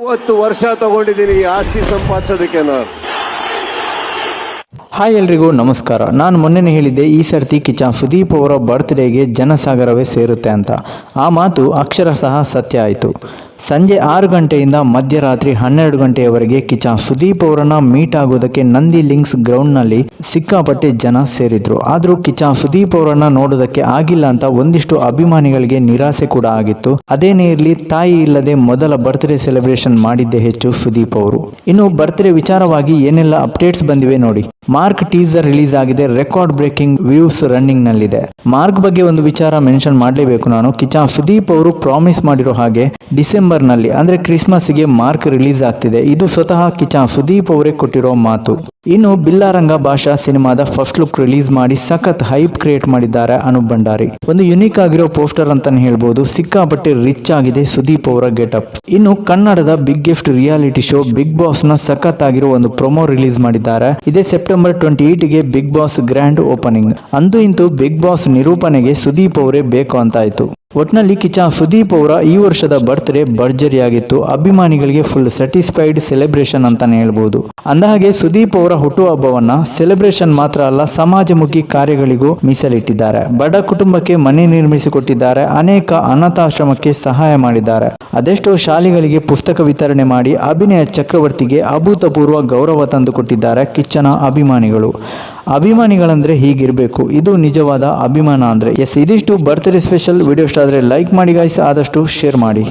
ಮೂವತ್ತು ವರ್ಷ ತಗೊಂಡಿದ್ದೀನಿ ಈ ಆಸ್ತಿ ಸಂಪಾದಿಸೋದಕ್ಕೆ ನಾನು ಹಾಯ್ ಎಲ್ರಿಗೂ ನಮಸ್ಕಾರ. ನಾನು ಮೊನ್ನೆನೇ ಹೇಳಿದ್ದೆ, ಈ ಸರ್ತಿ ಕಿಚ್ಚ ಸುದೀಪ್ ಅವರ ಬರ್ತ್ಡೇಗೆ ಜನಸಾಗರವೇ ಸೇರುತ್ತೆ ಅಂತ. ಆ ಮಾತು ಅಕ್ಷರಶಃ ಸತ್ಯ ಆಯಿತು. ಸಂಜೆ ಆರು ಗಂಟೆಯಿಂದ ಮಧ್ಯರಾತ್ರಿ ಹನ್ನೆರಡು ಗಂಟೆಯವರೆಗೆ ಕಿಚ ಸುದೀಪ್ ಅವರನ್ನ ಮೀಟ್ ಆಗೋದಕ್ಕೆ ನಂದಿ ಲಿಂಕ್ಸ್ ಗ್ರೌಂಡ್ನಲ್ಲಿ ಸಿಕ್ಕಾಪಟ್ಟೆ ಜನ ಸೇರಿದ್ರು. ಆದರೂ ಕಿಚ ಸುದೀಪ್ ಅವರನ್ನ ನೋಡೋದಕ್ಕೆ ಆಗಿಲ್ಲ ಅಂತ ಒಂದಿಷ್ಟು ಅಭಿಮಾನಿಗಳಿಗೆ ನಿರಾಸೆ ಕೂಡ ಆಗಿತ್ತು. ಅದೇನೇ ಇರಲಿ, ತಾಯಿ ಇಲ್ಲದೆ ಮೊದಲ ಬರ್ತ್ಡೇ ಸೆಲೆಬ್ರೇಷನ್ ಮಾಡಿದ್ದೇ ಹೆಚ್ಚು ಸುದೀಪ್ ಅವರು. ಇನ್ನು ಬರ್ತ್ಡೇ ವಿಚಾರವಾಗಿ ಏನೆಲ್ಲ ಅಪ್ಡೇಟ್ಸ್ ಬಂದಿವೆ ನೋಡಿ. ಮಾರ್ಕ್ ಟೀಸರ್ ರಿಲೀಸ್ ಆಗಿದೆ ರೆಕಾರ್ಡ್ ಬ್ರೇಕಿಂಗ್ ವ್ಯೂಸ್ ರನ್ನಿಂಗ್ ನಲ್ಲಿದೆ ಮಾರ್ಕ್ ಬಗ್ಗೆ ಒಂದು ವಿಚಾರ ಮೆನ್ಷನ್ ಮಾಡಲೇಬೇಕು ನಾನು. ಕಿಚ ಸುದೀಪ್ ಅವರು ಪ್ರಾಮಿಸ್ ಮಾಡಿರೋ ಹಾಗೆ ಡಿಸೆಂಬರ್ ನಲ್ಲಿ ಅಂದ್ರೆ ಕ್ರಿಸ್ಮಸ್ಗೆ ಮಾರ್ಕ್ ರಿಲೀಸ್ ಆಗ್ತಿದೆ. ಇದು ಸ್ವತಃ ಕಿಚಾ ಸುದೀಪ್ ಅವರೇ ಕೊಟ್ಟಿರೋ ಮಾತು. ಇನ್ನು ಬಿಲ್ಲಾರಂಗ ಭಾಷಾ ಸಿನಿಮಾದ ಫಸ್ಟ್ ಲುಕ್ ರಿಲೀಸ್ ಮಾಡಿ ಸಖತ್ ಹೈಪ್ ಕ್ರಿಯೇಟ್ ಮಾಡಿದ್ದಾರೆ ಅನೂಪ್ ಭಂಡಾರಿ. ಒಂದು ಯುನಿಕ್ ಆಗಿರೋ ಪೋಸ್ಟರ್ ಅಂತಾನೆ ಹೇಳ್ಬೋದು. ಸಿಕ್ಕಾಪಟ್ಟೆ ರಿಚ್ ಆಗಿದೆ ಸುದೀಪ್ ಅವರ ಗೆಟಪ್. ಇನ್ನು ಕನ್ನಡದ big gift reality show big ಬಾಸ್ನ ಸಖತ್ ಆಗಿರೋ ಒಂದು ಪ್ರೊಮೋ ರಿಲೀಸ್ ಮಾಡಿದ್ದಾರೆ. ಇದೇ ಸೆಪ್ಟೆಂಬರ್ ಟ್ವೆಂಟಿ ಗೆ ಬಿಗ್ ಬಾಸ್ ಗ್ರ್ಯಾಂಡ್ ಓಪನಿಂಗ್. ಅಂತೂ ಇಂತು ಬಿಗ್ ಬಾಸ್ ನಿರೂಪಣೆಗೆ ಸುದೀಪ್ ಅವರೇ ಬೇಕು ಅಂತಾಯ್ತು. ಒಟ್ನಲ್ಲಿ ಕಿಚ ಸುದೀಪ್ ಅವರ ಈ ವರ್ಷದ ಬರ್ತ್ಡೇ ಭರ್ಜರಿಯಾಗಿತ್ತು. ಅಭಿಮಾನಿಗಳಿಗೆ ಫುಲ್ ಸ್ಯಾಟಿಸ್ಫೈಡ್ ಸೆಲೆಬ್ರೇಷನ್ ಅಂತಾನೆ ಹೇಳ್ಬೋದು. ಅಂದಹಾಗೆ ಸುದೀಪ್ ಅವರ ಹುಟ್ಟುಹಬ್ಬವನ್ನ ಸೆಲೆಬ್ರೇಷನ್ ಮಾತ್ರ ಅಲ್ಲ, ಸಮಾಜಮುಖಿ ಕಾರ್ಯಗಳಿಗೂ ಮೀಸಲಿಟ್ಟಿದ್ದಾರೆ. ಬಡ ಕುಟುಂಬಕ್ಕೆ ಮನೆ ನಿರ್ಮಿಸಿಕೊಟ್ಟಿದ್ದಾರೆ. ಅನೇಕ ಅನಾಥಾಶ್ರಮಕ್ಕೆ ಸಹಾಯ ಮಾಡಿದ್ದಾರೆ. ಅದೆಷ್ಟೋ ಶಾಲೆಗಳಿಗೆ ಪುಸ್ತಕ ವಿತರಣೆ ಮಾಡಿ ಅಭಿನಯ ಚಕ್ರವರ್ತಿಗೆ ಅಭೂತಪೂರ್ವ ಗೌರವ ತಂದುಕೊಟ್ಟಿದ್ದಾರೆ ಕಿಚ್ಚನ ಅಭಿಮಾನಿಗಳು. ಅಭಿಮಾನಿಗಳಂದ್ರೆ ಹೀಗಿರಬೇಕು. ಇದು ನಿಜವಾದ ಅಭಿಮಾನ ಅಂದ್ರೆ. ಎಸ್ ಇದಿಷ್ಟು ಬರ್ತ್ಡೇ ಸ್ಪೆಷಲ್ ವಿಡಿಯೋ ಲೈಕ್ ಮಾಡಿ ಗಾಯ್ಸ್ ಆದಷ್ಟು ಶೇರ್ ಮಾಡಿ.